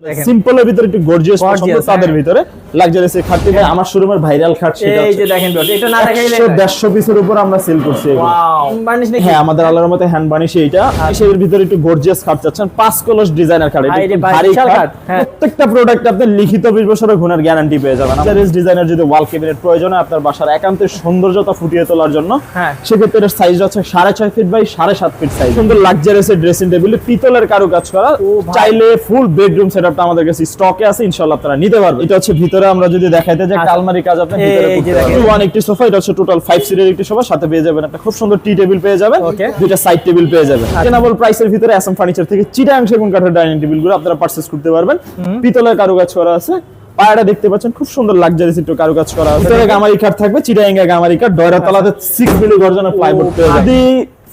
সিম্পলের ভিতরে একটু গর্জিয়াস পছন্দ তাদের হ্যাঁ। ভিতরে লাক্সারিয়াস খাটটি ভাই আমার শোরুমের ভাইরাল খাট সেটা এই যে দেখেন এটা না দেখাইলে 150 পিসের উপর আমরা সেল করছি এগুলো। ওয়াও বানিশ নাকি? হ্যাঁ আমাদের আল্লাহর মতে হ্যান্ড বানিশে এইটা। সেটার ভিতরে একটু গর্জিয়াস খাট চাচ্ছেন পাঁচ কলস ডিজাইনার খাট। এটা ভারী খাট। হ্যাঁ। প্রত্যেকটা প্রোডাক্ট আপনি লিখিত 20 বছরের গুণের গ্যারান্টি পেয়ে যাবেন। আমাদের ডিজাইনের যদি ওয়াল ক্যাবিনেট প্রয়োজন হয় আপনার বাসার একান্তের সৌন্দর্যতা ফুটিয়ে তোলার জন্য হ্যাঁ। সেক্ষেত্রে এর সাইজ আছে সাড়ে ছয় ফিট বাই সাড়ে সাত ফিট সাইজ সুন্দর লাক্সারিয়াস ড্রেসিং টেবিল পিতলের কারু। কাজ করা চাইলে ফুল বেডরুম সেটআপটা আমাদের কাছে স্টকে আছে ইনশাআল্লাহ আপনারা নিতে পারবেন। এটা হচ্ছে ভিতরে আমরা যদি দেখাইতে যে একটা আচ্ছা। আলমারি কাজ আপনি ভিতরে করতে। ওয়ান একটি সোফা এটা হচ্ছে টোটাল ফাইভ সিটের একটি সোফা সাথে পেয়ে যাবেন একটা খুব সুন্দর টি টেবিল পেয়ে যাবেন দুইটা সাইড টেবিল পেয়ে যাবেন। রিজনেবল প্রাইসের ভিতরে অ্যাসাম ফার্নিচার থেকে চিটাং সেগুন কাঠের ডাইনিং টেবিলগুলো আপনারা পারচেজ করতে পারবেন। পিতলের কারুকাজ করা আছে। পায়াটা দেখতে পাচ্ছেন খুব সুন্দর লাক্সারিয়াস একটু কারুকাজ করা আছে। ভিতরে গামারি কাঠ থাকবে চিটাং গামারি কাঠ ডয়রা তলাতে সিক্স মিলি গর্জনের প্লাইবোর্ড পেয়ে যাবেন। যদি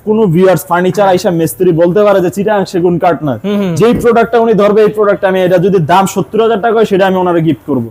কোন ভিউয়ার্স ফার্নিচার আইসা মিস্ত্রি বলতে পারে যে চিটাং সেগুন কাঠ না যেই প্রোডাক্টটা উনি ধরবে এই প্রোডাক্ট আমি এটা যদি দাম সত্তর হাজার টাকা হয় সেটা আমি ওনারে গিফট করব।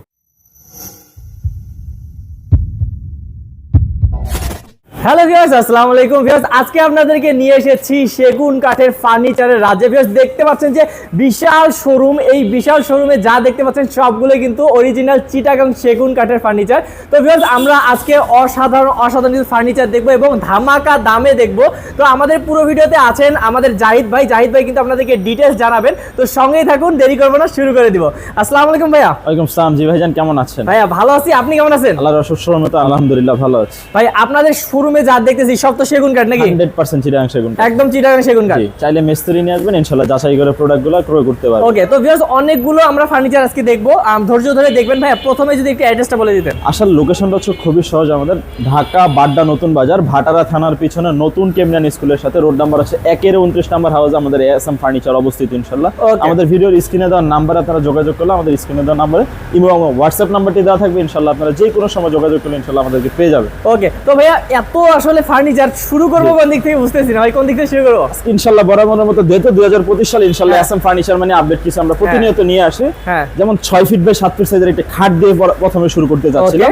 হ্যালো ভিউয়ার্স আসসালামু আলাইকুম ভিউয়ার্স আজকে আপনাদেরকে নিয়ে এসেছি সেগুন কাঠের ফার্নিচারের রাজ্যে ভিউয়ার্স দেখতে পাচ্ছেন যে বিশাল শোরুম এই বিশাল শোরুমে যা দেখতে পাচ্ছেন সবগুলো কিন্তু অরিজিনাল চিটাগাং সেগুন কাঠের ফার্নিচার। তো ভিউয়ার্স আমরা আজকে অসাধারণ অসাধারণ কিছু ফার্নিচার দেখব এবং ধামাকা দামে দেখব। তো আমাদের পুরো ভিডিওতে আছেন আমাদের জাহিদ ভাই। জাহিদ ভাই কিন্তু আপনাদেরকে ডিটেলস জানাবেন। তো সঙ্গেই থাকুন দেরি করব না শুরু করে দিব। আসসালামু আলাইকুম ভাইয়া। ওয়ালাইকুম সালাম। জি ভাইজান কেমন আছেন? ভাইয়া ভালো আছি। আপনি কেমন আছেন? আল্লাহর রহমতে আলহামদুলিল্লাহ ভালো আছি। ভাই আপনাদের শোরুমে যা দেখতেছি সব তো সেগুন কাঠ নাকি? হান্ড্রেড পার্সেন্ট চিটাং সেগুন কাঠ। একদম চিটাগাং সেগুন কাঠ। চাইলে মিস্ত্রি নিয়ে আসবেন ইনশাল্লাহ যাচাই করে প্রোডাক্টগুলো ক্রয় করতে পারবেন। ওকে তো ভিউয়ার্স অনেকগুলো আমরা ফার্নিচার আজকে দেখব। আম, ধৈর্য ধরে দেখবেন ভাই প্রথমে যদি একটু অ্যাড্রেসটা বলে দিতেন। আসল লোকেশনটা হচ্ছে খুবই সহজ আমাদের। ঢাকা বাড্ডা নতুন বাজার ভাটারা থানার পিছনে নতুন কেমরান স্কুলের সাথে রোড নাম্বার আছে একের উনত্রিশ নাম্বার হাউস আমাদের এসএম ফার্নিচার অবস্থিত ইনশাল্লাহ। আমাদের ভিডিওর স্ক্রিনে দেওয়া নাম্বার আপনারা যোগাযোগ করলে আমাদের স্ক্রিনে দেওয়া নাম্বারে এবং হোয়াটসঅ্যাপ নাম্বারটি দেওয়া থাকবে ইনশাল্লাহ আপনারা যে কোনো সময় যোগাযোগ করলে ইনশাল্লাহ আমাদেরকে পেয়ে যাবে ওকে তো ভাইয়া এত আসলে ফার্নিচার শুরু করব কোন দিক থেকে বুঝতেছি না ভাই কোন দিক থেকে শুরু করব? ইনশাল্লাহ বরাবরের মতো যেহেতু দুই হাজার পঁচিশ সালে ইনশাল্লাহ আসাম এসএম ফার্নিচার মানে আপডেট কিছু আমরা প্রতিনিয়ত নিয়ে আসি। হ্যাঁ। যেমন ছয় ফিট বাই সাত ফিট সাইজের একটা খাট দিয়ে প্রথমে শুরু করতে যাচ্ছিলাম।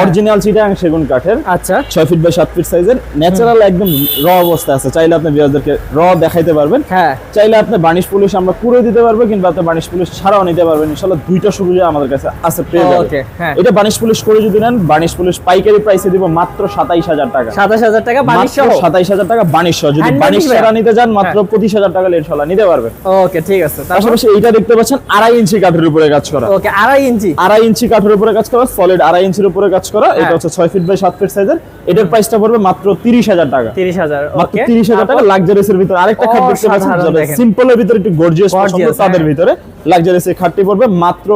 অরিজিনাল চিটাং সেগুন কাঠের। আচ্ছা। ছয় ফিট বাই সাত ফিট সাইজের ন্যাচারাল একদম র অবস্থা আছে। চাইলে আপনি বিয়ারদেরকে র দেখাইতে পারবেন। হ্যাঁ। চাইলে আপনি বানিশ পুলিশ আমরা পুরো দিতে পারব কিংবা আপনি বানিশ পুলিশ ছাড়াও নিতে পারবেন। ইনশাল্লাহ দুইটা সুবিধা আমাদের কাছে আছে পেয়ে যাবেন। হ্যাঁ। এটা বানিশ পুলিশ করে যদি নেন বানিশ পুলিশ পাইকারি প্রাইসে দিব মাত্র সাতাইশ হাজার টাকা। সাতাশ হাজার টাকা বানিশ সহ? সাতাইশ হাজার টাকা বানিশ সহ। যদি বানিশ ছাড়া নিতে যান মাত্র হ্যাঁ। পঁচিশ হাজার টাকা ইনশাল্লাহ নিতে পারবেন। ওকে ঠিক আছে। পাশাপাশি এইটা দেখতে পাচ্ছেন আড়াই ইঞ্চি কাঠের উপরে কাজ করা। ওকে আড়াই ইঞ্চি। আড়াই ইঞ্চি কাঠের উপরে কাজ করা সলিড আড়াই ইঞ্চির উপরে কাজ করা এটা হ্যাঁ। হচ্ছে ছয় ফিট বাই সাত ফিট সাইজের এটার প্রাইসটা পড়বে মাত্র তিরিশ হাজার টাকা। তিরিশ হাজার মাত্র ওকে তিরিশ হাজার টাকা লাক্সারিসের ভিতরে। আরেকটা খাট দেখতে পাচ্ছেন সিম্পলের ভিতরে একটু গর্জিয়াস পছন্দ তাদের হ্যাঁ। ভিতরে। লাক্সারিয়াস এই খাটটি পড়বে মাত্র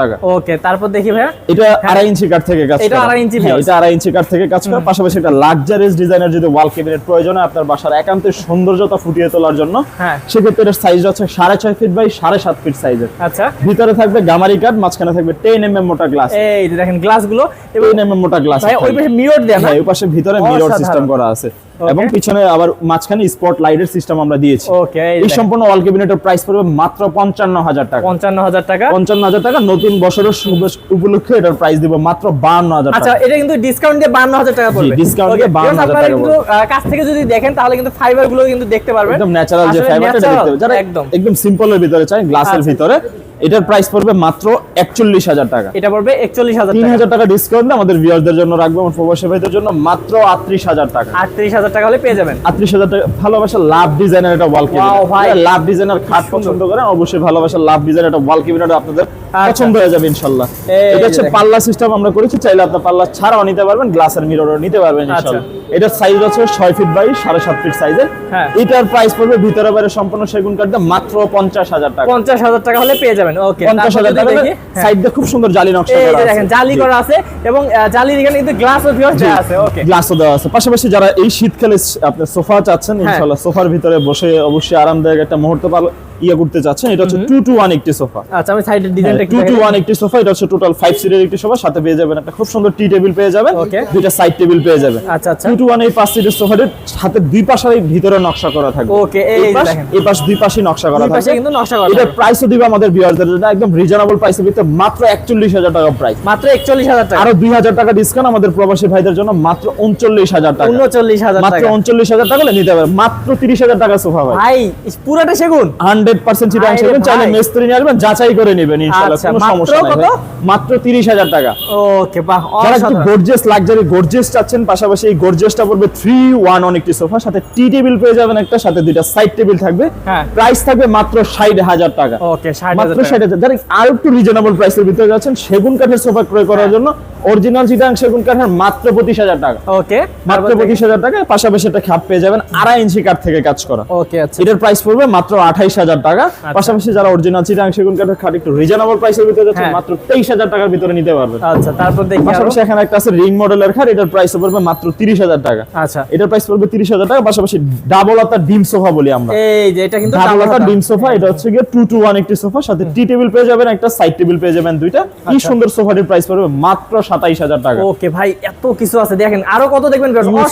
টাকা। ওকে তারপর দেখি ভাইয়া। এটা আড়াই ইঞ্চি কাঠ থেকে কাজ এটা আড়াই ইঞ্চি হ্যাঁ, এটা আড়াই ইঞ্চি কাঠ থেকে কাজ করা। পাশাপাশি একটা লাক্সারিয়াস ডিজাইনের যদি ওয়াল ক্যাবিনেট প্রয়োজন হয় আপনার বাসার সৌন্দর্যতা ফুটিয়ে তোলার জন্য হ্যাঁ। সেক্ষেত্রে এর সাইজ আছে সাড়ে ছয় ফিট বাই সাড়ে সাত ফিট সাইজের আচ্ছা। ভিতরে থাকবে গামারি কাঠ মাঝখানে থাকবে টেন এম এম মোটা গ্লাস এই দেখেন গ্লাসগুলো এবং টেন এম এম মোটা গ্লাস ভাই ওই পাশে মিরর দেয়া হ্যাঁ ওই পাশে ভিতরে মিরর সিস্টেম করা আছে. এবং পিছনে আবার মাঝখানে স্পট লাইটের সিস্টেম আমরা দিয়েছি। ওকে এই সম্পূর্ণ ওয়াল ক্যাবিনেটের প্রাইস পড়বে মাত্র পঞ্চান্ন হাজার টাকা। পঞ্চান্ন হাজার টাকা। পঞ্চান্ন হাজার টাকা নতুন বছরের উপলক্ষে এটার প্রাইস দিব মাত্র বান্ন হাজার আচ্ছা এটা কিন্তু ডিসকাউন্ট দিয়ে বান্ন হাজার টাকা পড়বে। ডিসকাউন্ট দিয়ে Okay, 52,000 viewers, আপনারা টাকা কিন্তু কাছ থেকে যদি দেখেন তাহলে কিন্তু ফাইবারগুলো কিন্তু দেখতে পারবেন। একদম ন্যাচারাল যে ফাইবারটা দেখতে হবে যারা একদম। একদম সিম্পলের ভিতরে চাই গ্লাসের আচ্ছা। ভিতরে এটার প্রাইস পড়বে মাত্র একচল্লিশ হাজার টাকা। এটা পড়বে একচল্লিশ হাজার তিন হাজার টাকা ডিসকাউন্ট আমাদের ভিউয়ারদের জন্য রাখব আমার প্রবাসী ভাইদের জন্য মাত্র আটত্রিশ হাজার টাকা। আটত্রিশ হাজার টাকা হলে পেয়ে যাবেন। আটত্রিশ হাজার টাকা ভালোবাসা লাভ ডিজাইনের একটা ওয়াল ভাই। লাভ ডিজাইনের খাট পছন্দ করেন অবশ্যই ভালোবাসা লাভ ডিজাইনের একটা ওয়াল ক্যাবিনেট আপনাদের পছন্দ হয়ে যাবে ইনশাল্লাহ। এটা হচ্ছে পাল্লা সিস্টেম আমরা করেছি চাইলে আপনার পাল্লা ছাড়াও নিতে পারবেন গ্লাসের মিররও নিতে পারবেন আচ্ছা। ইনশাল্লাহ। এটার সাইজ আছে ছয় ফিট বাই সাড়ে সাত ফিট সাইজের হ্যাঁ। এটার প্রাইস পড়বে ভিতরে বাইরে সম্পূর্ণ সেগুন কাঠটা মাত্র পঞ্চাশ হাজার টাকা। পঞ্চাশ হাজার টাকা হলে পেয়ে যাবেন। ওকে টাকা সাইড দিয়ে খুব সুন্দর জালি নকশা করা আছে। দেখেন জালি করা আছে এবং জালির এখানে কিন্তু গ্লাস ও ভিউয়ার্স দেওয়া আছে ওকে। গ্লাসও দেওয়া আছে। পাশাপাশি যারা এই শীতকালে আপনি সোফা চাচ্ছেন হ্যাঁ। ইনশাআল্লাহ সোফার ভিতরে বসে অবশ্যই আরামদায়ক একটা মুহূর্ত ইয়ে করতে চাচ্ছেন। এটা হচ্ছে টু একটি সোফা। আচ্ছা আমি সাইডের ডিজাইনটা টু একটি সোফা। এটা হচ্ছে টোটাল ফাইভ সিটের একটি সোফা। সাথে পেয়ে যাবেন একটা খুব সুন্দর টি টেবিল পেয়ে যাবেন. দুইটা সাইড টেবিল পেয়ে যাবেন। আচ্ছা আচ্ছা। টু টু ওয়ান এই পাঁচ সিটের সোফাটির সাথে দুই পাশে ভিতরে নকশা করা থাকবে। Okay, এই এই পাশ দেখেন। এই পাশ দুই পাশে নকশা করা থাকবে। কিন্তু নকশা করা এটার প্রাইসও দিবে আমাদের একদম রিজনেবল প্রাইসের ভিতরে মাত্র একচল্লিশ হাজার টাকা প্রাইস মাত্র একচল্লিশ হাজার টাকা। আরও দুই হাজার টাকা ডিসকাউন্ট আমাদের প্রবাসী ভাইদের জন্য মাত্র উনচল্লিশ হাজার টাকা। উনচল্লিশ হাজার মাত্র উনচল্লিশ হাজার টাকা নিতে পারবে মাত্র তিরিশ হাজার টাকা সোফা ভাই। ভাই পুরাটা সেগুন। হান্ড্রেড হান্ড্রেড পার্সেন্ট চিটাং আরে সেগুন চাইলে। মিস্ত্রি নিয়ে আসবেন যাচাই করে নেবেন ইনশাআল্লাহ আচ্ছা, কোনো সমস্যা নাই মাত্র তিরিশ হাজার টাকা। ওকে বাহ যারা একটু গর্জিয়াস লাক্সারি গর্জিয়াস চাচ্ছেন পাশাপাশি এই গর্জিয়াসটা পড়বে থ্রি ওয়ান অন একটি সোফা সাথে টি টেবিল পেয়ে যাবেন একটা সাথে দুইটা সাইড টেবিল থাকবে। হ্যাঁ। প্রাইস থাকবে মাত্র ষাট হাজার টাকা। ওকে ষাট মাত্র ষাট হাজার। যারা আর একটু রিজনেবল প্রাইসের ভিতরে যাচ্ছেন, সেগুন কাঠের সোফা ক্রয় করার জন্য অরিজিনাল চিটাং সেগুন কাঠের মাত্র পঁচিশ হাজার টাকা। ওকে মাত্র পঁচিশ হাজার টাকা পাশাপাশি একটা খাপ পেয়ে যাবেন আড়াই ইঞ্চি কাঠ থেকে কাজ করা। ওকে আচ্ছা। এটার প্রাইস পড়বে মাত্র আঠাইশ হাজার টাকা। পাশাপাশি যারা অরিজিনাল চিটাং সেগুন কাঠের খাট একটু রিজনেবল প্রাইসের ভিতরে যাচ্ছেন হ্যাঁ। মাত্র তেইশ হাজার টাকার ভিতরে নিতে পারবেন। আচ্ছা তারপর দেখি পাশাপাশি এখানে একটা আছে রিং মডেলের খাট এটার প্রাইস পড়বে মাত্র তিরিশ হাজার টাকা। আচ্ছা। এটার প্রাইস পড়বে তিরিশ হাজার টাকা পাশাপাশি ডাবল আতার ডিম সোফা বলি আমরা। এই যে এটা কিন্তু ডাবল ডাবল আতার ডিম সোফা এটা হচ্ছে গিয়ে টু টু ওয়ান একটি সোফা সাথে টি টেবিল পেয়ে যাবেন একটা সাইড টেবিল পেয়ে যাবেন দুইটা। কি আচ্ছা। সুন্দর সোফাটির প্রাইস পড়বে মাত্র সাতাইশ হাজার টাকা। ওকে ভাই এত কিছু আছে দেখেন আরও কত দেখবেন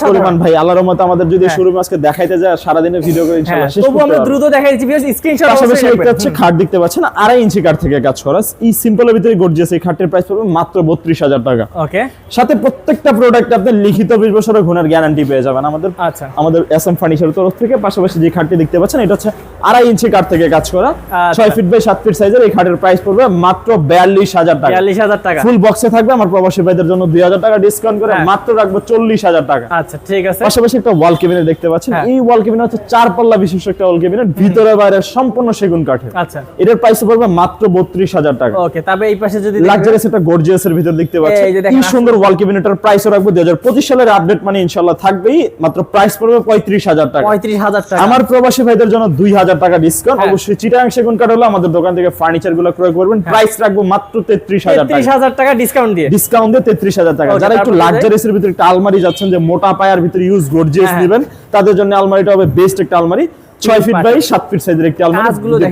পরিমাণ ভাই আল্লাহর রহমতে আমাদের যদি হ্যাঁ। শোরুম আজকে দেখাইতে যায় সারাদিনের ভিডিও করে হ্যাঁ ইনশাআল্লাহ তবু আমরা দ্রুত দেখাই দিচ্ছি স্ক্রিনশট পাশাপাশি হচ্ছে খাট দেখতে পাচ্ছেন আড়াই ইঞ্চি কাঠ থেকে কাজ করা এই সিম্পলের ভিতরে গর্জিয়াস এই খাটের প্রাইস পড়বে মাত্র বত্রিশ হাজার টাকা। ওকে। সাথে প্রত্যেকটা প্রোডাক্ট আপনি লিখিত বিশ বছরের গ্যারান্টি পেয়ে যাবেন আমাদের আচ্ছা। আমাদের এস এম ফার্নিচারের তরফ থেকে। পাশাপাশি যে খাটটি দেখতে পাচ্ছেন এটা হচ্ছে আড়াই ইঞ্চি কাঠ থেকে কাজ করা। আচ্ছা। ছয় ফিট বাই সাত ফিট সাইজের এই খাটের প্রাইস পড়বে মাত্র বিয়াল্লিশ হাজার টাকা। বিয়াল্লিশ হাজার টাকা। ফুল বক্সে থাকবে আমার প্রবাসী ভাইদের জন্য দুই হাজার টাকা ডিসকাউন্ট করে হ্যাঁ। মাত্র রাখব চল্লিশ হাজার টাকা। আচ্ছা ঠিক আছে। পাশাপাশি একটা ওয়াল কেবিনেট দেখতে পাচ্ছেন। হ্যাঁ। এই ওয়াল কেবিনেট হচ্ছে চার পাল্লা বিশিষ্ট একটা ওয়াল কেবিনেট ভিতরে বাইরে সম্পূর্ণ সেগুন কাঠের। আচ্ছা। এটার প্রাইস পড়বে মাত্র বত্রিশ হাজার টাকা। ওকে তবে এই পাশে যদি লাক্সারিয়াস একটা গর্জিয়াস এর ভিতর দেখতে পাচ্ছেন। কি সুন্দর ওয়াল কেবিনেটের রাখব দুই হাজার পঁচিশ সালের আপডেট মানে ইনশাল্লাহ থাকবেই। মাত্র প্রাইস পড়বে পঁয়ত্রিশ হাজার টাকা। পঁয়ত্রিশ হাজার টাকা। আমার প্রবাসী ভাইদের জন্য দুই হাজার টাকা ডিসকাউন্ট হ্যাঁ। অবশ্যই চিটাং সেগুন কাঠ হলে আমাদের দোকান থেকে ফার্নিচারগুলো ক্রয় করবেন। প্রাইস রাখব মাত্র তেত্রিশ হাজার তেত্রিশ টাকা হাজার টাকা ডিসকাউন্ট দিয়ে। ডিসকাউন্ট তেত্রিশ হাজার টাকা। যারা একটু লাক্সারিসের ভিতরে একটা আলমারি যাচ্ছেন যে মোটা পায়ার ভিতরে ইউজ গর্জিয়াস নেবেন তাদের জন্য আলমারিটা হবে বেস্ট একটা আলমারি। ছয় ফিট বাই ফিট সাইজের একটি আলমারি যদি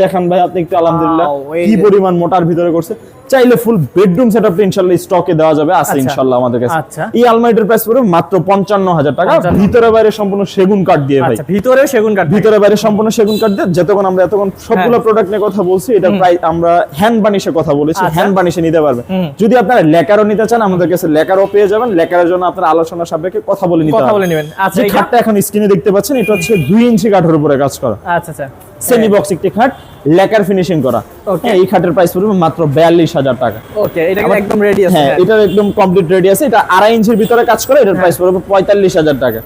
দেখেন। ভাই আপনি একটু আলহামদুলিল্লাহ কি পরিমাণ মোটার ভিতরে করছে চাইলে ফুল বেডরুম সেটআপটা ইনশাআল্লাহ স্টকে দেওয়া যাবে আছে আচ্ছা। ইনশাআল্লাহ আমাদের কাছে আচ্ছা। এই আলমারিটার প্রাইস পড়বে মাত্র পঞ্চান্ন হাজার টাকা ভিতরে বাইরে সম্পূর্ণ সেগুন কাঠ দিয়ে ভাই আচ্ছা ভিতরেও সেগুন কাঠ ভিতরে বাইরে সম্পূর্ণ সেগুন কাঠ দিয়ে যতক্ষণ আমরা এতক্ষণ সবগুলো হ্যাঁ। প্রোডাক্ট নিয়ে কথা বলছি এটা প্রায় আমরা হ্যান্ড বানিশে কথা বলেছি। হ্যান্ড বানিশে নিতে পারবেন হুম। যদি আপনারা লেকারও নিতে চান আমাদের কাছে লেকারও পেয়ে যাবেন লেকারের জন্য আপনারা আলোচনা সাপেক্ষে কথা বলে নিতে কথা বলে নেবেন আচ্ছা যে এইটা? খাটটা এখন স্ক্রিনে দেখতে পাচ্ছেন এটা হচ্ছে দুই ইঞ্চি কাঠের উপরে কাজ করা। আচ্ছা আচ্ছা। সেমি বক্স একটি খাট। লেকার ফিনিশিং করা. হ্যাঁ, এই খাটের প্রাইস পড়বে মাত্র বিয়াল্লিশ হাজার টাকা। ওকে এটা একদম রেডি আছে হ্যাঁ হ্যাঁ। এটা একদম কমপ্লিট রেডি আছে। এটা আড়াই ইঞ্চির ভিতরে কাজ করে এটার প্রাইস পড়বে পঁয়তাল্লিশ হাজার টাকা।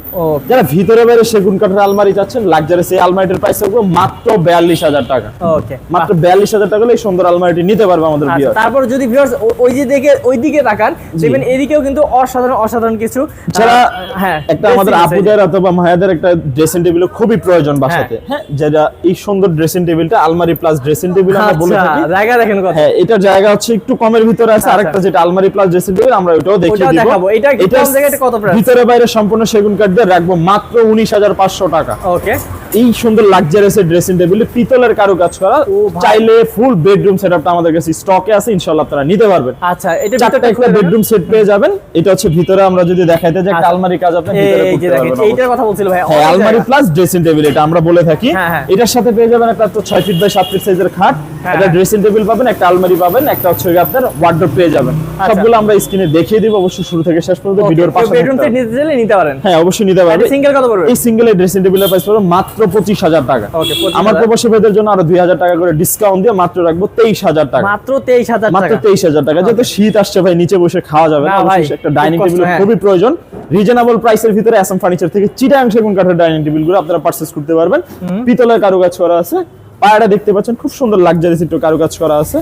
যারা ভিতরে বাইরে সেগুন কাঠের আলমারি চাচ্ছেন লাক্সারি সেই আলমারিটার প্রাইস থাকবে মাত্র বিয়াল্লিশ হাজার টাকা। ওকে মাত্র বিয়াল্লিশ হাজার টাকা হলে এই সুন্দর আলমারিটি নিতে পারবে আমাদের আচ্ছা ভিউয়ার তারপর যদি ভিউয়ার্স ওই যে দিকে ওই দিকে তাকান দেখবেন এদিকেও কিন্তু অসাধারণ অসাধারণ কিছু যারা হ্যাঁ একটা আমাদের আপুদের অথবা মায়াদের একটা ড্রেসিং টেবিল খুবই প্রয়োজন বাসাতে। হ্যাঁ যেটা এই সুন্দর ড্রেসিং টেবিলটা আলমারি প্লাস ড্রেসিং টেবিল আমরা বলে আচ্ছা, থাকি। জায়গা দেখেন কত হ্যাঁ এটার জায়গা হচ্ছে একটু কমের ভিতরে আছে। আচ্ছা। আরেকটা যেটা আলমারি প্লাস ড্রেসিং টেবিল আমরা ওটাও দেখিয়ে দিব। দেখাবো। এটা এটা কত price? ভিতরে বাইরে সম্পূর্ণ সেগুন কাঠ দিয়ে রাখব মাত্র উনিশ হাজার পাঁচশো টাকা। ওকে এই সুন্দর লাক্সারিয়াস ড্রেসিং টেবিল পিতলের কারুকাজ করা। চাইলে ফুল বেডরুম সেটআপটা আমাদের কাছে স্টকে আছে ইনশাআল্লাহ আপনারা নিতে পারবেন। আচ্ছা এটা চারটা একটা বেডরুম সেট পেয়ে যাবেন। এটা হচ্ছে ভিতরে আমরা যদি দেখাইতে যে আচ্ছা। আলমারি কাজ আপনি ভিতরে করতে পারবেন এইটার কথা বলছিল ভাই। হ্যাঁ আলমারি প্লাস ড্রেসিং টেবিল এটা আমরা বলে থাকি। হ্যাঁ, হ্যাঁ। এটার সাথে পেয়ে যাবেন একটা তো ছয় ফিট বাই সাত ফিট সাইজের খাট হ্যাঁ, একটা। ড্রেসিং টেবিল পাবেন একটা আলমারি পাবেন একটা হচ্ছে আপনার ওয়ার্ডরোব পেয়ে যাবেন। আচ্ছা। সবগুলো আমরা স্ক্রিনে দেখিয়ে দিব অবশ্যই শুরু থেকে শেষ পর্যন্ত ভিডিওর পাশে থাকতে নিতে চাইলে নিতে পারেন। হ্যাঁ অবশ্যই নিতে পারবে সিঙ্গেল কত পড়বে? এই সিঙ্গেল ড্রেসিং টেবিলের প্রাইস পড়বে মাত্র পঁচিশ হাজার টাকা। Okay, 25,000 আমার প্রবাসী ভাইদের জন্য আরও দুই হাজার টাকা করে ডিসকাউন্ট দিয়ে মাত্র রাখব তেইশ হাজার টাকা। মাত্র তেইশ হাজার মাত্র টাকা। তেইশ হাজার টাকা। যেহেতু শীত আসছে ভাই নিচে বসে খাওয়া যাবে না অবশ্যই একটা ডাইনিং টেবিল হ্যাঁ। খুবই প্রয়োজন। রিজনেবল প্রাইসের ভিতরে অ্যাসাম ফার্নিচার থেকে চিটাং সেগুন কাঠের ডাইনিং টেবিলগুলো আপনারা পারচেস করতে পারবেন। পিতলের কারুকাজ করা আছে। পায়াটা দেখতে পাচ্ছেন খুব সুন্দর লাক্সারিস একটু কারুকাজ করা আছে।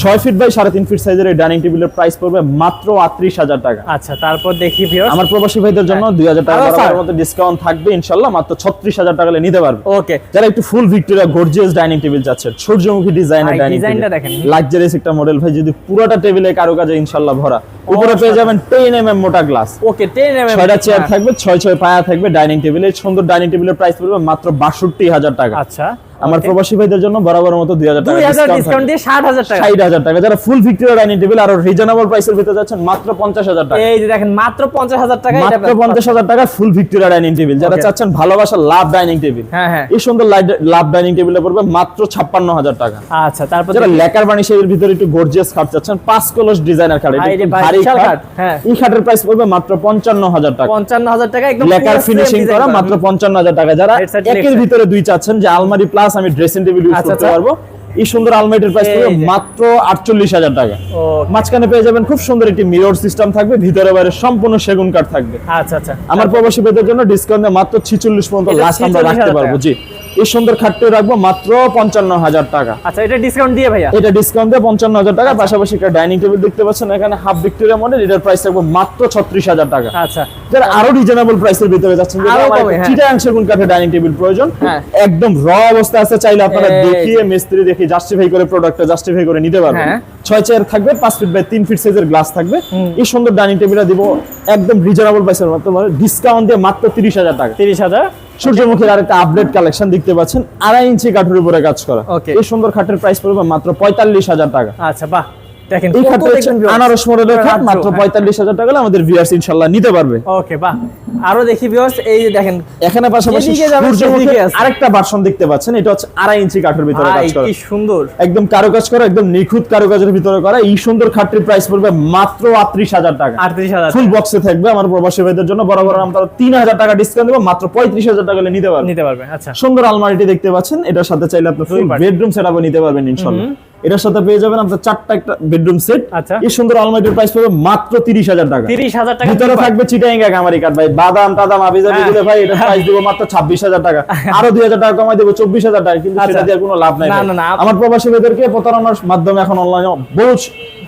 ছয় ফিট বাই সাড়ে তিন ফিট সাইজের এই ডাইনিং টেবিলের প্রাইস পড়বে মাত্র আটত্রিশ হাজার টাকা। আচ্ছা তারপর দেখি ভিউয়ার্স আমার প্রবাসী ভাইদের জন্য দুই হাজার টাকা ছাড়। মতো ডিসকাউন্ট থাকবে ইনশাল্লাহ মাত্র ছত্রিশ হাজার টাকা নিতে পারবে। ওকে যারা একটু full Victoria gorgeous dining table চাচ্ছেন সূর্যমুখী ডিজাইনের ডাইনিং ডিজাইনটা টেবিল দেখেন। লাক্সারিয়াস একটা মডেল ভাই যদি পুরোটা টেবিলে কারুকাজে ইনশাআল্লাহ ভরা। উপরে পেয়ে যাবেন 10 এমএম মোটা গ্লাস ওকে টেন এম ছয়টা চেয়ার থাকবে ছয় ছয় পায়া থাকবে ডাইনিং টেবিলে সুন্দর ডাইনিং টেবিলের প্রাইস পড়বে মাত্র বাষট্টি হাজার টাকা। আচ্ছা। আমার প্রবাসী ভাইদের জন্য বরাবর মতো দুই হাজার টাকা দুই হাজার ডিসকাউন্ট দিয়ে ষাট হাজার টাকা। ষাট হাজার টাকা। যারা ফুল ভিক্টোরিয়া ডাইনিং টেবিল আর রিজনেবল প্রাইসের ভিতরে যাচ্ছেন মাত্র পঞ্চাশ হাজার টাকা। এই যে দেখেন মাত্র পঞ্চাশ হাজার টাকা এটা মাত্র পঞ্চাশ হাজার টাকা ফুল ভিক্টোরিয়া ডাইনিং টেবিল যারা চাচ্ছেন ভালোবাসা লাভ ডাইনিং টেবিল হ্যাঁ হ্যাঁ। এই সুন্দর লাভ ডাইনিং টেবিলে পড়বে মাত্র ছাপ্পান্ন হাজার টাকা। আচ্ছা তারপর যারা লেকার বানিশের ভিতরে একটু গর্জিয়াস খাট চাচ্ছেন পাঁচ কলস ডিজাইনার খাট এটা ভারী খাট। হ্যাঁ। এই খাটের প্রাইস পড়বে মাত্র পঞ্চান্ন হাজার টাকা। পঞ্চান্ন হাজার টাকা একদম লেকার ফিনিশিং করা মাত্র পঞ্চান্ন হাজার টাকা। যারা একের ভিতরে দুই চাচ্ছেন যে আলমারি প্লাস প্লাস আমি ড্রেসিং টেবিল ইউজ করতে আচ্ছা। পারব। এই সুন্দর আলমারিটির প্রাইস পড়বে মাত্র আটচল্লিশ হাজার টাকা। মাঝখানে পেয়ে যাবেন খুব সুন্দর একটি মিরর সিস্টেম থাকবে ভিতরে বাইরে সম্পূর্ণ সেগুন কাঠ থাকবে। আচ্ছা আচ্ছা। আমার প্রবাসী ভাইদের জন্য ডিসকাউন্ট মাত্র ছিচল্লিশ পর্যন্ত লাস্ট আমরা রাখতে পারব। জি। এই সুন্দর খাটটি রাখব মাত্র পঞ্চান্ন হাজার টাকা। আচ্ছা এটা ডিসকাউন্ট দিয়ে ভাইয়া? এটা ডিসকাউন্ট দিয়ে পঞ্চান্ন হাজার টাকা পাশাপাশি একটা ডাইনিং টেবিল দেখতে পাচ্ছেন এখানে হাফ ভিক্টোরিয়া মডেল এটার প্রাইস থাকবে মাত্র ছত্রিশ হাজার টাকা। আচ্ছা। যারা আরও রিজনেবল প্রাইসের ভিতরে যাচ্ছেন কমে, হ্যাঁ। চিটাং সেগুন কাঠের ডাইনিং টেবিল প্রয়োজন হ্যাঁ। একদম র অবস্থা আছে চাইলে আপনারা দেখিয়ে মিস্ত্রি দেখে জাস্টিফাই করে প্রোডাক্টটা জাস্টিফাই করে নিতে পারবেন। হ্যাঁ। ছয় চেয়ার থাকবে পাঁচ ফিট বাই তিন ফিট সাইজের গ্লাস থাকবে। এই সুন্দর ডাইনিং টেবিলটা দিব একদম রিজনেবল প্রাইসের মাত্র ডিসকাউন্ট দিয়ে মাত্র তিরিশ হাজার টাকা। তিরিশ হাজার সূর্যমুখীর আরেকটা আপডেট কালেকশন দেখতে পাচ্ছেন। আড়াই ইঞ্চি কাঠের উপরে কাজ করা. এই সুন্দর খাটের প্রাইস পড়বে মাত্র পঁয়তাল্লিশ হাজার টাকা। আচ্ছা বাহ। দেখেন এই খাটটা? আনারস মডেলের খাট মাত্র হ্যাঁ। পঁয়তাল্লিশ হাজার টাকা হলে আমাদের ভিউয়ার্স নিতে পারবে। ওকে বাহ। আরও দেখি ভিউয়ার্স এই যে দেখেন এখানে পাশাপাশি আছে। আরেকটা ভার্সন দেখতে পাচ্ছেন এটা হচ্ছে আড়াই ইঞ্চি কাঠের ভিতরে কাজ করা। কি সুন্দর। একদম কারুকাজ করা একদম নিখুঁত কারুকাজের ভিতরে করা। এই সুন্দর খাটটির প্রাইস পড়বে মাত্র আটত্রিশ হাজার টাকা। আটত্রিশ হাজার ফুল বক্সে থাকবে আমার প্রবাসী ভাইদের জন্য বড় বড় আমরা তিন হাজার টাকা ডিসকাউন্ট দেবো মাত্র পঁয়ত্রিশ হাজার টাকা হলে নিতে পারবেন নিতে পারবে আচ্ছা। সুন্দর আলমারিটি দেখতে পাচ্ছেন এটার সাথে চাইলে আপনি ফুল। বেডরুম সেট নিতে পারবেন এটার সাথে পেয়ে যাবেন আপনার চারটা একটা বেডরুম সেট আচ্ছা। এই সুন্দর আলমারিটার প্রাইস পড়বে মাত্র তিরিশ হাজার টাকা। তিরিশ হাজার টাকা ভিতরে থাকবে চিটাইঙ্গা কামারি কাঠ ভাই। বাদাম টাদাম আবিজাবি হ্যাঁ। দিলে ভাই এটা প্রাইস দিব মাত্র ছাব্বিশ হাজার টাকা। আরও দুই হাজার টাকা কমাই দেবো চব্বিশ হাজার টাকা। কিন্তু আচ্ছা। সেটা দিয়ে কোনো লাভ নাই আমার প্রবাসী ভাইদেরকে প্রতারণার মাধ্যমে এখন অনলাইনে বহু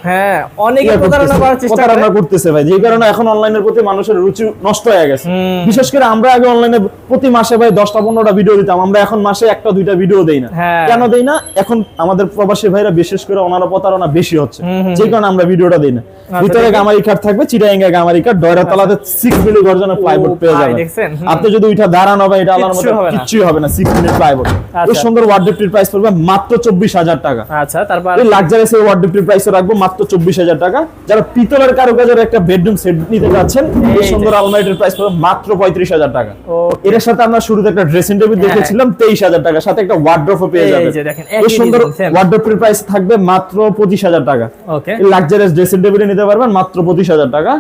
হ্যাঁ অনেকে প্রতারণা করার চেষ্টা প্রতারণা করতেছে ভাই যে কারণে এখন অনলাইনের প্রতি মানুষের রুচি নষ্ট হয়ে গেছে। বিশেষ করে আমরা আগে অনলাইনে প্রতি মাসে ভাই দশটা পনেরোটা ভিডিও দিতাম আমরা এখন মাসে একটা দুইটা ভিডিও দেই না। হ্যাঁ। কেন দেই না? এখন আমাদের প্রবাসী ভাইরা বিশেষ করে প্রতারণা বেশি হচ্ছে। যে কারণে আমরা ভিডিওটা দিই না। ভিতরে গামারি কাঠ থাকবে চিটাঙ্গা গামারি কাঠ ডয়রা তলাতে সিক্স মিলি গর্জনের প্লাইবোর্ড পেয়ে যাবেন? আপনি যদি ওইটা দাঁড়ানো বা এটা আলার মতো হবে না। কিচ্ছুই হবে না সিক্স মিলি প্লাইবোর্ড এই। সুন্দর ওয়ার্ডেপটির প্রাইস পড়বে মাত্র চব্বিশ হাজার টাকা। আচ্ছা তারপর এই লাক্সারিয়াস এই ওয়ার্ডরোবটির প্রাইস রাখব মাত্র চব্বিশ হাজার টাকা। যারা পিতলের কারুকাজের একটা বেডরুম সেট নিতে যাচ্ছেন এই সুন্দর আলমারিটির প্রাইস পাবেন মাত্র পঁয়ত্রিশ হাজার টাকা। এর সাথে আমরা শুরুতে একটা ড্রেসিং টেবিল হ্যাঁ। দেখেছিলাম তেইশ হাজার টাকা। সাথে একটা ওয়ার্ড্রোফও পেয়ে যাবেন। এই সুন্দর. ওয়ার্ড্রোবটির প্রাইস থাকবে মাত্র পঁচিশ হাজার টাকা। লাক্সারিয়াস ড্রেসিং টেবিলে নিতে পারবেন মাত্র পঁচিশ হাজার টাকা।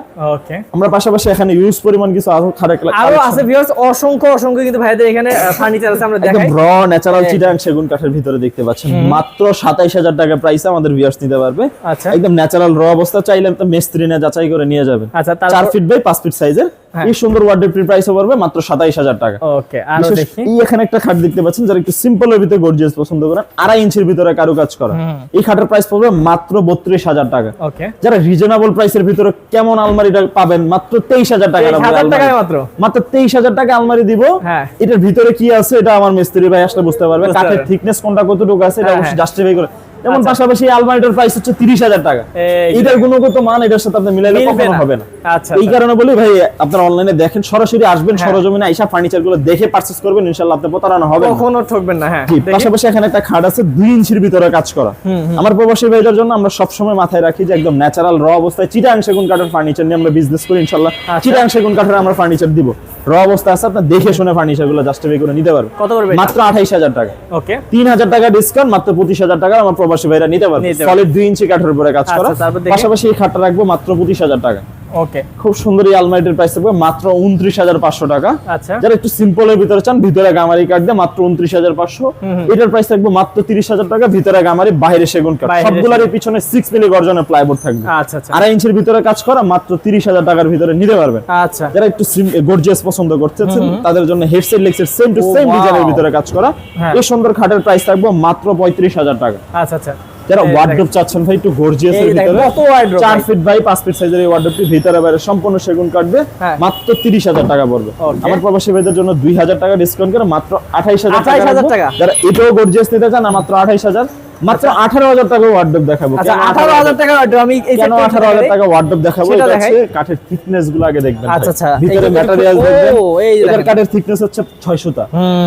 আমরা পাশাপাশি এখানে ইউজ পরিমাণ কিছু আরও খারাপ আরও আছে ভিউয়ার্স অসংখ্য অসংখ্য কিন্তু ভাইদের এখানে ফার্নিচার আছে আমরা দেখাই। র ন্যাচারাল চিটাং সেগুন কাঠের ভিতরে দেখতে পাচ্ছেন। মাত্র সাতাইশ হাজার টাকা প্রাইসে আমাদের ভিউয়ার্স নিতে পারবে। আচ্ছা। একদম ন্যাচারাল র অবস্থা চাইলে তো মিস্ত্রি না যাচাই করে নিয়ে যাবেন আচ্ছা চার তারপর ফিট বাই পাঁচ ফিট সাইজের হ্যাঁ। এই সুন্দর ওয়ার্ডের প্রাইস পড়বে মাত্র সাতাইশ হাজার টাকা। ওকে আরও দেখি। এই এখানে একটা খাট দেখতে পাচ্ছেন যারা একটু সিম্পল এর ভিতরে গর্জিয়াস পছন্দ করেন আড়াই ইঞ্চির ভিতরে কারু। কাজ করা এই খাটের প্রাইস পড়বে মাত্র বত্রিশ হাজার টাকা। ওকে। যারা রিজনেবল প্রাইসের ভিতরে কেমন আলমারিটা পাবেন মাত্র তেইশ হাজার টাকা 23,000 টাকায় মাত্র? মাত্র তেইশ হাজার টাকা আলমারি দিব। হ্যাঁ। এটার ভিতরে কি আছে এটা আমার মিস্ত্রি ভাই আসলে বুঝতে পারবে। কাঠের থিকনেস কোনটা কতটুকু আছে এটা হ্যাঁ, অবশ্যই হ্যাঁ। জাস্টিফাই করে যেমন আচ্ছা। পাশাপাশি আলমারিটার প্রাইস হচ্ছে তিরিশ হাজার টাকা। এটার গুণগত মান এটার সাথে আপনি মিলাইলে কখনো হবে না। আচ্ছা, এই আচ্ছা। কারণে বলি ভাই আপনারা অনলাইনে দেখেন সরাসরি আসবেন হ্যাঁ। সরজমিনে আইসা ফার্নিচারগুলো দেখে করবেন ইনশাআল্লাহ আপনি প্রতারণা হবে কখনো ঠকবেন না হ্যাঁ। পাশাপাশি এখানে একটা খাট আছে দুই ইঞ্চির ভিতরে কাজ করা। আমার প্রবাসী ভাইদের জন্য আমরা সবসময় মাথায় রাখি যে একদম ন্যাচারাল র অবস্থায় চিটাং সেগুন কাঠের ফার্নিচার নিয়ে আমরা বিজনেস করি ইনশাল্লাহ। চিটাং সেগুন কাঠের আমরা ফার্নিচার দিব। র অবস্থা আছে আপনার দেখে শুনে ফার্নিচারগুলো জাস্টিফাই করে নিতে পারবেন। কত করবে মাত্র আঠাইশ হাজার টাকা। ওকে তিন হাজার টাকা ডিসকাউন্ট মাত্র পঁচিশ হাজার টাকা আমার প্রবাসী ভাইরা নিতে পারবে। সলিড দুই ইঞ্চি কাঠের উপরে কাজ করা। আচ্ছা, দেখি। পাশাপাশি এই খাটটা রাখব মাত্র পঁচিশ হাজার টাকা। ওকে খুব সুন্দর এই আলমারিটির প্রাইস থাকবে মাত্র উনত্রিশ হাজার পাঁচশো টাকা। আচ্ছা। যারা একটু সিম্পল এর ভিতরে চান ভিতরে গামারি কাঠ দিয়ে মাত্র উনত্রিশ হাজার পাঁচশো। এটার প্রাইস থাকবে মাত্র তিরিশ হাজার টাকা ভিতরে গামারি বাইরে সেগুন কাঠ বাইরে সবগুলার পিছনে সিক্স মিলি গর্জনের প্লাইবোর্ড থাকবে। আচ্ছা আচ্ছা। আড়াই ইঞ্চির ভিতরে কাজ করা মাত্র তিরিশ হাজার টাকার ভিতরে নিতে পারবেন। আচ্ছা। যারা একটু গর্জিয়াস পছন্দ করতেছেন তাদের জন্য হেডসেট লেক্সের সেম টু সেম. ডিজাইনের ভিতরে কাজ করা। হ্যাঁ। এই সুন্দর খাটের প্রাইস থাকবে মাত্র পঁয়ত্রিশ হাজার টাকা। আচ্ছা আচ্ছা। যারা ওয়ার্ডরোব চাচ্ছেন ভাই একটু গর্জিয়াস এর ভিতরে কত চার ভাই। ফিট বাই পাঁচ ফিট সাইজের এই ওয়ার্ডরোবটি ভিতরে বাইরে সম্পূর্ণ সেগুন কাটবে হ্যাঁ। মাত্র তিরিশ হাজার টাকা পড়বে। আমার প্রবাসী ভাইদের জন্য দুই হাজার টাকা ডিসকাউন্ট করে মাত্র আঠাইশ হাজার 28,000 টাকা। যারা এটাও গর্জিয়াস নিতে চান মাত্র আঠাইশ হাজার মাত্র আঠারো হাজার টাকা ওয়ার্ডরোব দেখাবো। আচ্ছা কেন আঠারো হাজার টাকা আমি এই কেন আঠারো হাজার। টাকা ওয়ার্ডরোব দেখাবো? এটা হচ্ছে কাঠের থিকনেসগুলো আগে দেখবেন আচ্ছা, আচ্ছা। ভিতরে ম্যাটেরিয়াল দেখবেন। এটার কাঠের থিকনেস হচ্ছে ছয় সুতা।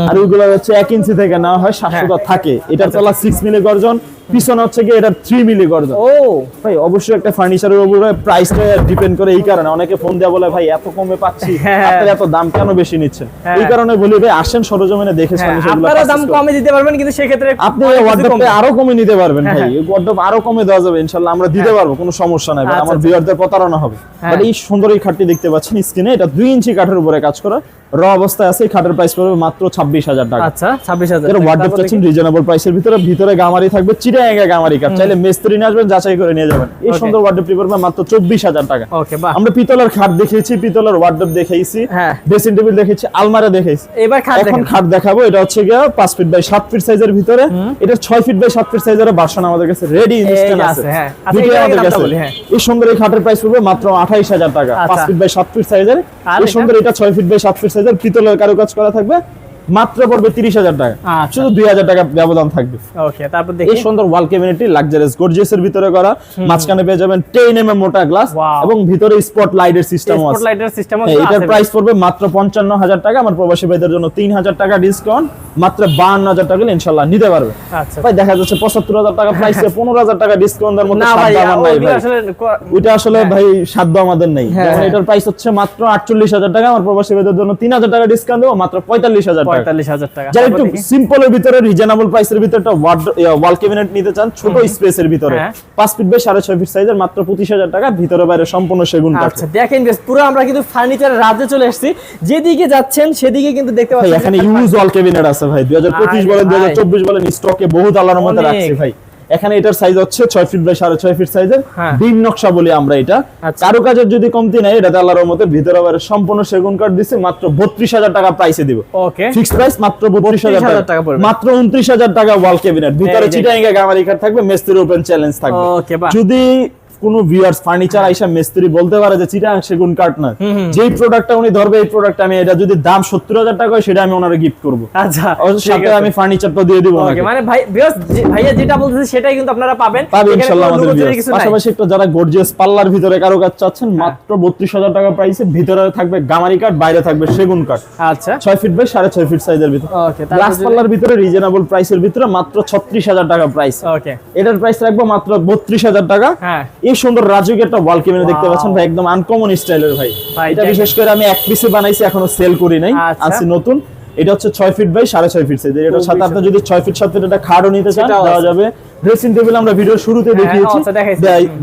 আর ওইগুলো হচ্ছে এক ইঞ্চি থেকে না হয় সাত হ্যাঁ। সুতা থাকে। এটার তলা সিক্স মিলি গর্জন। পিছনে হচ্ছে কি এটার থ্রি মিলি গর্জন। ও। ভাই অবশ্যই একটা ফার্নিচারের উপরে প্রাইসটা ডিপেন্ড করে এই কারণে। অনেকে ফোন দেয়া বলে ভাই এত কমে পাচ্ছি। হ্যাঁ। এত দাম কেন বেশি নিচ্ছেন? হ্যাঁ। এই কারণে বলি ভাই আসেন সরজমিনে দেখে হ্যাঁ, ফার্নিচারগুলো আপনারা দাম কমে দিতে পারবেন কিন্তু সেক্ষেত্রে আপনি ওয়ার্ডরোবটা আরও কমে নিতে পারবেন হ্যাঁ, ভাই। হ্যাঁ। ওয়ার্ডরোব আরও কমে দেওয়া যাবে। ইনশাআল্লাহ আমরা দিতে পারব কোনো সমস্যা নাই। আচ্ছা, আমার আচ্ছা। ভিউয়ারদের প্রতারণা হবে হ্যাঁ। বাট এই সুন্দর এই খাটটি দেখতে পাচ্ছেন স্ক্রিনে এটা দুই ইঞ্চি কাঠের উপরে কাজ করা। র অবস্থায় আছে খাটের প্রাইস পড়বে মাত্র ছাব্বিশ হাজার টাকা। আচ্ছা ছাব্বিশ হাজার এর ওয়ার্ডরোব চাচ্ছেন রিজনেবল প্রাইসের ভিতরে ভিতরে গামারি থাকবে চিটাঙ্গা গামারি কাঠ চাইলে মিস্ত্রি নিয়ে আসবেন যাচাই করে নিয়ে যাবেন। এই সুন্দর ওয়ার্ডরোবটি পড়বে মাত্র চব্বিশ হাজার টাকা। ওকে বাহ। আমরা পিতলের খাট দেখিয়েছি পিতলের ওয়ার্ডরোব দেখিয়েছি হ্যাঁ। ড্রেসিং টেবিল দেখেছি আলমারি এবার খাট এখন খাট দেখাবো এটা হচ্ছে গিয়ে পাঁচ ফিট বাই সাত ফিট সাইজের ভিতরে। এটা ছয় ফিট বাই সাত ফিট সাইজের ভার্সন আমাদের কাছে রেডি ইনস্ট্যান্ট আছে হ্যাঁ। আচ্ছা, আমাদের কাছে। হ্যাঁ। এই সুন্দর এই খাটের প্রাইস পড়বে মাত্র আঠাইশ হাজার টাকা। পাঁচ আচ্ছা। ফিট বাই সাত ফিট সাইজের এই সুন্দর এটা ছয় ফিট বাই সাত ফিট পিতলের কারুকাজ করা থাকবে। মাত্র পড়বে তিরিশ হাজার টাকা। আচ্ছা। শুধু দুই হাজার টাকা ব্যবধান থাকবে। তারপর এই সুন্দর ওয়াল ক্যাবিনেটটি লাক্সারিয়াস গর্জিয়াস এর ভিতরে করা। মাঝখানে পেয়ে যাবেন 10 এমএম মোটা গ্লাস এবং ভিতরে স্পট লাইটের সিস্টেম আছে। হ্যাঁ, এটার প্রাইস পড়বে মাত্র পঞ্চান্ন হাজার টাকা। আমার প্রবাসী ভাইদের জন্য তিন হাজার টাকা ডিসকাউন্ট মাত্র বান্ন হাজার টাকা ইনশাল্লাহ নিতে পারবে। আচ্ছা ভাই দেখা যাচ্ছে পঁচাত্তর হাজার টাকা প্রাইসে পনেরো হাজার টাকা ওইগুলো ভাই আসলে ওইটা আসলে ভাই সাধ্য আমাদের নেই। হ্যাঁ, হ্যাঁ। এটার প্রাইস হচ্ছে মাত্র আটচল্লিশ হাজার টাকা। আমার প্রবাসী ভাইদের জন্য তিন হাজার টাকা ডিসকাউন্ট দেবো মাত্র পঁয়তাল্লিশ হাজার টাকা পঁয়তাল্লিশ হাজার টাকা। যারা একটু সিম্পলের ভিতরে রিজনেবল প্রাইসের ভিতরে একটা ওয়াল ক্যাবিনেট নিতে চান ছোট স্পেসের ভিতরে। হ্যাঁ। ফিট বাই সাড়ে ছয় ফিট সাইজের মাত্র পঁচিশ হাজার টাকা ভিতরে বাইরে সম্পূর্ণ সেগুন কাঠ আচ্ছা দেখেন বেশ পুরো আমরা কিন্তু ফার্নিচারের রাজ্যে চলে এসেছি। যেদিকে যাচ্ছেন সেদিকে কিন্তু দেখতে পাচ্ছেন এখানে ইউজ ওয়াল ক্যাবিনেট আছে ভাই। দুই হাজার পঁচিশ আরে বলেন দুই ভাই। হাজার চব্বিশ বলেন স্টকে বহুত আল্লাহর মধ্যে রাখছে ভাই। এখানে এটার সাইজ হচ্ছে ছয় ফিট বাই সাড়ে ছয় ফিট সাইজের হ্যাঁ। ডিম নকশা বলি আমরা এটা। কারও কাজের যদি কমতি নাই এটা আল্লাহর রহমতের ভিতরে আবার সম্পূর্ণ সেগুন কাঠ দিচ্ছে মাত্র বত্রিশ হাজার টাকা প্রাইসে দিব। ওকে ফিক্স প্রাইস মাত্র বত্রিশ হাজার টাকা। মাত্র উনত্রিশ হাজার টাকা ওয়াল কেবিনেট ভিতরে চিটাই। গামারি কাঠ থাকবে মেস্তির ওপেন চ্যালেঞ্জ থাকবে। যদি কোনো ভিউয়ার্স ফার্নিচার আইসা মিস্ত্রি বলতে পারে যে চিটাং সেগুন কাঠ না। যেই প্রোডাক্টটা উনি ধরবে এই প্রোডাক্ট আমি এটা যদি দাম সত্তর হাজার টাকা হয় সেটা আমি ওনারে গিফট করব। আচ্ছা সাথে। আমি ফার্নিচারটা দিয়ে দিব ওকে মানে ভাই যে- ভাইয়া যেটা বলতেছে সেটাই কিন্তু আপনারা পাবেন। পাবে এখানে ইনশাল্লাহ কোনো আমাদের। কিছু নাই। পাশাপাশি একটা যারা গর্জিয়াস পাল্লার ভিতরে কারও কাজ চাচ্ছেন মাত্র বত্রিশ হাজার টাকা প্রাইসে ভিতরে থাকবে গামারি কাঠ বাইরে থাকবে সেগুন কাঠ। আচ্ছা। ছয় ফিট বাই সাড়ে ছয় ফিট সাইজের ভিতরে। ওকে গ্লাস পাল্লার ভিতরে রিজনেবল প্রাইসের ভিতরে মাত্র ছত্রিশ হাজার টাকা প্রাইস ওকে এটার প্রাইস রাখব মাত্র বত্রিশ হাজার টাকা। হ্যাঁ। এই সুন্দর রাজুক একটা ওয়াল ক্যাবিনেট দেখতে পাচ্ছেন ভাই একদম আনকমন স্টাইলের ভাই। ভাই, এটা বিশেষ করে আমি এক পিসে বানাইছি এখনও সেল করি নাই। আচ্ছা। আছে নতুন। এটা হচ্ছে ছয় ফিট বাই সাড়ে ছয় ফিট সাইজ এটার সাথে আপনি যদি ছয় ফিট সাত ফিট একটা খাটও নিতে চান দেওয়া যাবে। ড্রেসিং টেবিল আমরা ভিডিও শুরুতে হ্যাঁ, দেখিয়েছি। আচ্ছা,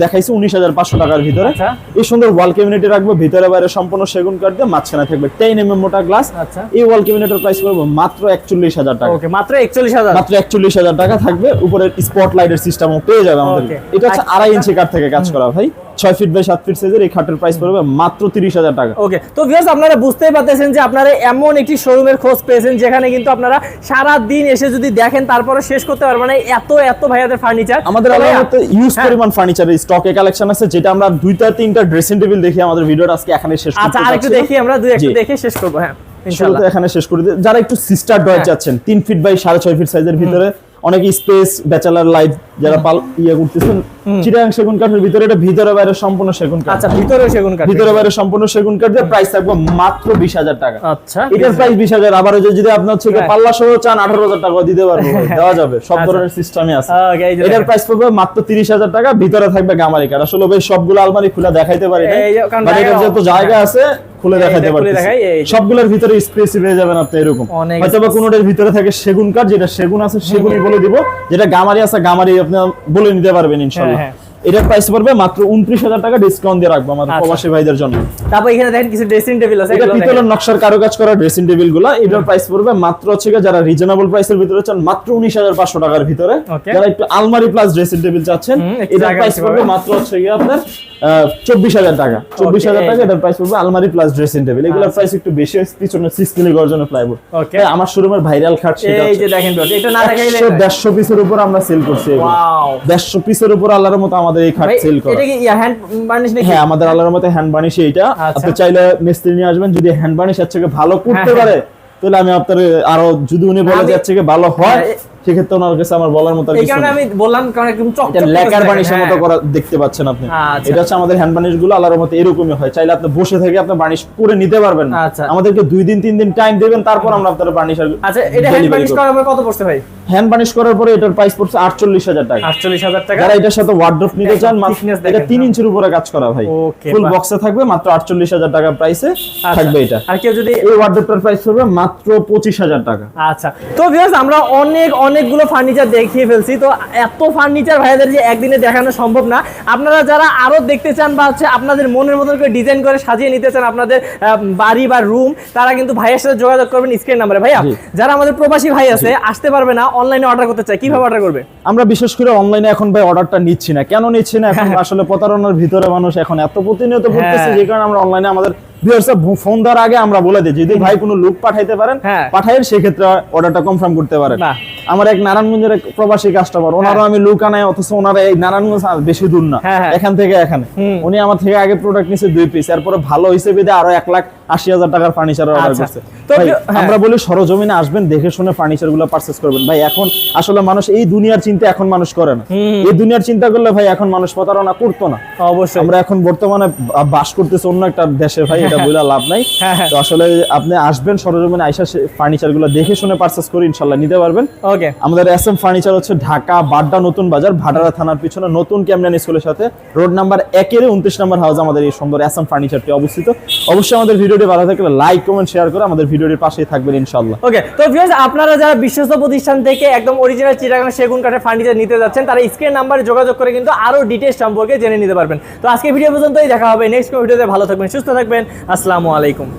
দেখাইছি। উনিশ হাজার পাঁচশো টাকার ভিতরে। আচ্ছা। এই সুন্দর ওয়াল ক্যাবিনেটে রাখব ভিতরে বাইরে সম্পূর্ণ সেগুন কাঠ দিয়ে মাঝখানে থাকবে টেন এম মোটা গ্লাস আচ্ছা। এই ওয়াল ক্যাবিনেটের প্রাইস পড়বে মাত্র একচল্লিশ হাজার টাকা। মাত্র একচল্লিশ হাজার। মাত্র একচল্লিশ হাজার টাকা থাকবে। উপরে স্পট লাইটের সিস্টেমও পেয়ে যাবে আমাদের এটা হচ্ছে আড়াই ইঞ্চি কাঠ থেকে কাজ করা ভাই। ছয় ফিট বাই সাত ফিট সাইজের এই খাটের প্রাইস পড়বে মাত্র তিরিশ হাজার টাকা ওকে তো ভিউয়ার্স আপনারা বুঝতেই পারতেছেন যে আপনারা এমন একটি শোরুমের খোঁজ পেয়েছেন যেখানে কিন্তু আপনারা সারা দিন এসে যদি দেখেন তারপরে শেষ করতে পারবেন মানে এত এত ভাইয়াদের ফার্নিচার আমাদের আলাদা ইউজ হ্যাঁ। পরিমাণ ফার্নিচারের স্টকে কালেকশন আছে যেটা আমরা দুইটা তিনটা ড্রেসিং টেবিল দেখি আমাদের ভিডিওটা আজকে এখানে শেষ করতে আচ্ছা আর একটু চাচ্ছি না। দেখি আমরা দুই একটু দেখে শেষ করব হ্যাঁ ইনশাআল্লাহ এখানে শেষ করে দিই। যারা একটু সিস্টার হ্যাঁ। যাচ্ছেন তিন ফিট বাই সাড়ে ছয় ফিট সাইজের ভিতরে অনেক স্পেস ব্যাচেলার লাইফ যারা পাল ইয়ে করতেছেন চিরাং সেগুন কাঠের ভিতরে এটা ভিতরে বাইরে সম্পূর্ণ সেগুন কাঠ। আচ্ছা ভিতরে সেগুন কাঠ। ভিতরে বাইরে সম্পূর্ণ সেগুন কাঠ দিয়ে প্রাইস থাকবে মাত্র বিশ হাজার টাকা। আচ্ছা। এটার প্রাইস বিশ হাজার আবার ওই যদি আপনার হচ্ছে হ্যাঁ। পাল্লা সহ চান আঠারো হাজার টাকা দিতে পারব দেওয়া যাবে সব আচ্ছা। ধরনের সিস্টেমে আছে। এটার প্রাইস পড়বে মাত্র তিরিশ হাজার টাকা ভিতরে থাকবে গামারি কাঠ। আসলে ভাই সবগুলো আলমারি খুলে দেখাইতে পারি না কারণ এটার জায়গা- জায়গা আছে খুলে। সবগুলোর ভিতরে স্পেস পেয়ে যাবেন আপনি এরকম। কোনোটার ভিতরে থাকে সেগুন কাঠ যেটা সেগুন আছে সেগুনই বলে দিব। যেটা গামারি আছে গামারি আপনি বলে নিতে পারবেন ইনশাল্লাহ হ্যাঁ, এটার প্রাইস পড়বে মাত্র উনত্রিশ হাজার টাকা ডিসকাউন্ট দিয়ে রাখব আমাদের আচ্ছা। প্রবাসী ভাইদের জন্য। তারপর এখানে দেখেন কিছু ড্রেসিং টেবিল আছে এটা পিতলের নকশার কারুকাজ করা ড্রেসিং টেবিলগুলা। এটার প্রাইস পড়বে মাত্র হচ্ছে যারা রিজনেবল প্রাইসের ভিতরে চান মাত্র উনিশ হাজার পাঁচশো টাকার ভিতরে. যারা একটু আলমারি প্লাস ড্রেসিং টেবিল চাচ্ছেন এটার প্রাইস পড়বে মাত্র হচ্ছে গিয়ে আপনার চব্বিশ হাজার টাকা। চব্বিশ হাজার টাকা এটার প্রাইস পড়বে আলমারি প্লাস ড্রেসিং টেবিল এগুলোর। প্রাইস একটু বেশি হয়েছে পিছনে সিক্স মিলি গর্জনের প্লাইবোর্ড আমার শোরুমের ভাইরাল খাট সেটা এই যে দেখেন এটা না দেখাইলে দেড়শো পিসের উপর আমরা সেল করছি দেড়শো পিসের উপর আল্লাহর মতো আমাদের এই খাট সেল করা। এটা কি হ্যান্ড বার্নিশ নাকি? হ্যাঁ আমাদের আল্লাহর মতে হ্যান্ড বানিশ এইটা। আচ্ছা। আপনি চাইলে মিস্ত্রি নিয়ে আসবেন যদি হ্যান্ড বানিশ এর থেকে ভালো করতে হ্যাঁ, পারে তাহলে আমি আপনার আরও যদি উনি বলে যাচ্ছে ভালো হয় হ্যাঁ, সেক্ষেত্রে ওনার কাছে আমার বলার মতো কিছু কারণে আমি বললাম কারণ একদম চকচক লেকার বানিশের মতো। করা দেখতে পাচ্ছেন আপনি আচ্ছা। এটা হচ্ছে আমাদের হ্যান্ড বানিশগুলো আল্লাহর মতে এরকমই হয় চাইলে আপনি বসে থেকে আপনি বানিশ করে নিতে পারবেন না। আচ্ছা। আমাদেরকে দুই দিন তিন দিন টাইম দেবেন তারপর আমরা আপনার বানিশ আচ্ছা এটা হ্যান্ড বার্নিশ করার পর কত পড়ছে ভাই হ্যান্ড বানিশ করার পরে এটার প্রাইস পড়ছে আটচল্লিশ হাজার টাকা আটচল্লিশ হাজার টাকা যারা এটার সাথে ওয়ার্ড্রপ নিতে চান এটা হ্যাঁ। ইঞ্চির উপরে কাজ করা ভাই ফুল বক্সে থাকবে মাত্র আটচল্লিশ হাজার টাকা প্রাইসে আচ্ছা। থাকবে এটা আর কেউ যদি এই ওয়ার্ড্রপটার প্রাইস মাত্র পঁচিশ হাজার টাকা আচ্ছা তো ভিউয়ার্স আমরা অনেক অনেকগুলো ফার্নিচার দেখিয়ে ফেলছি। তো এত ফার্নিচার ভাইয়াদের যে একদিনে দেখানো সম্ভব না। আপনারা যারা আরও দেখতে চান বা হচ্ছে আপনাদের মনের মতন করে ডিজাইন করে সাজিয়ে নিতে চান আপনাদের বাড়ি বা রুম তারা কিন্তু ভাইয়ের সাথে যোগাযোগ করবেন স্ক্রিন নাম্বারে ভাইয়া যারা আমাদের প্রবাসী ভাই আছে আসতে পারবে না অনলাইনে অর্ডার করতে চায়। কীভাবে অর্ডার করবে? আমরা বিশেষ করে অনলাইনে এখন ভাই অর্ডারটা নিচ্ছি না। কেন নিচ্ছি না? এখন আসলে প্রতারণার ভিতরে মানুষ এখন এত প্রতিনিয়ত পড়তেছে হ্যাঁ। যে কারণে আমরা অনলাইনে আমাদের ফোন দেওয়ার আগে আমরা বলে দিই যদি ভাই কোনো লুক পাঠাইতে পারেন হ্যাঁ। সেক্ষেত্রে অর্ডারটা কনফার্ম করতে পারেন। আমার এক নারায়ণগঞ্জের এক প্রবাসী কাস্টমার ওনারও আমি লুক আনাই অথচ ওনারা এই নারায়ণগঞ্জ বেশি দূর না হ্যাঁ, হ্যাঁ। এখান থেকে এখানে উনি আমার থেকে আগে প্রোডাক্ট দুই পিস এরপরে ভালো হিসেবে আরও এক লাখ আশি হাজার টাকার ফার্নিচার অর্ডার আচ্ছা। করছে। তো হ্যাঁ। আমরা বলি সরজমিনে আসবেন দেখে শুনে ফার্নিচারগুলো পারচেস করবেন। ভাই এখন আসলে মানুষ এই দুনিয়ার চিন্তা এখন মানুষ করে না। এই দুনিয়ার চিন্তা করলে ভাই এখন মানুষ প্রতারণা করতো না। অবশ্যই। আমরা এখন বর্তমানে বাস করতেছি অন্য একটা দেশে ভাই এটা বলে লাভ নাই। হ্যাঁ, হ্যাঁ। তো আসলে আপনি আসবেন সরজমিনে আইসা ফার্নিচারগুলো দেখে শুনে পারচেস করে ইনশাল্লাহ নিতে পারবেন। ওকে। আমাদের এস এম ফার্নিচার হচ্ছে ঢাকা বাড্ডা নতুন বাজার ভাটারা থানার পিছনে নতুন ক্যামরান স্কুলের সাথে। রোড নাম্বার একের উনত্রিশ নাম্বার হাউস আমাদের এই সুন্দর এস এম ফার্নিচারটি অবস্থিত। অবশ্যই আমাদের ভিডিওটি ভালো থাকলে লাইক কমেন্ট শেয়ার করে আমাদের ভিডিওটির পাশেই থাকবেন ইনশাল্লাহ ওকে তো ভিউয়ার্স আপনারা যারা বিশ্বস্ত প্রতিষ্ঠান থেকে একদম অরিজিনাল চিটাগাং সেগুন কাঠের ফার্নিচার নিতে যাচ্ছেন, তারা স্ক্রিন নাম্বারে যোগাযোগ করে কিন্তু আরও ডিটেইলস সম্পর্কে জেনে নিতে পারবেন। তো আজকে ভিডিও পর্যন্তই, দেখা হবে নেক্সট ভিডিওতে ভালো থাকবেন, সুস্থ থাকবেন। আসসালামু আলাইকুম।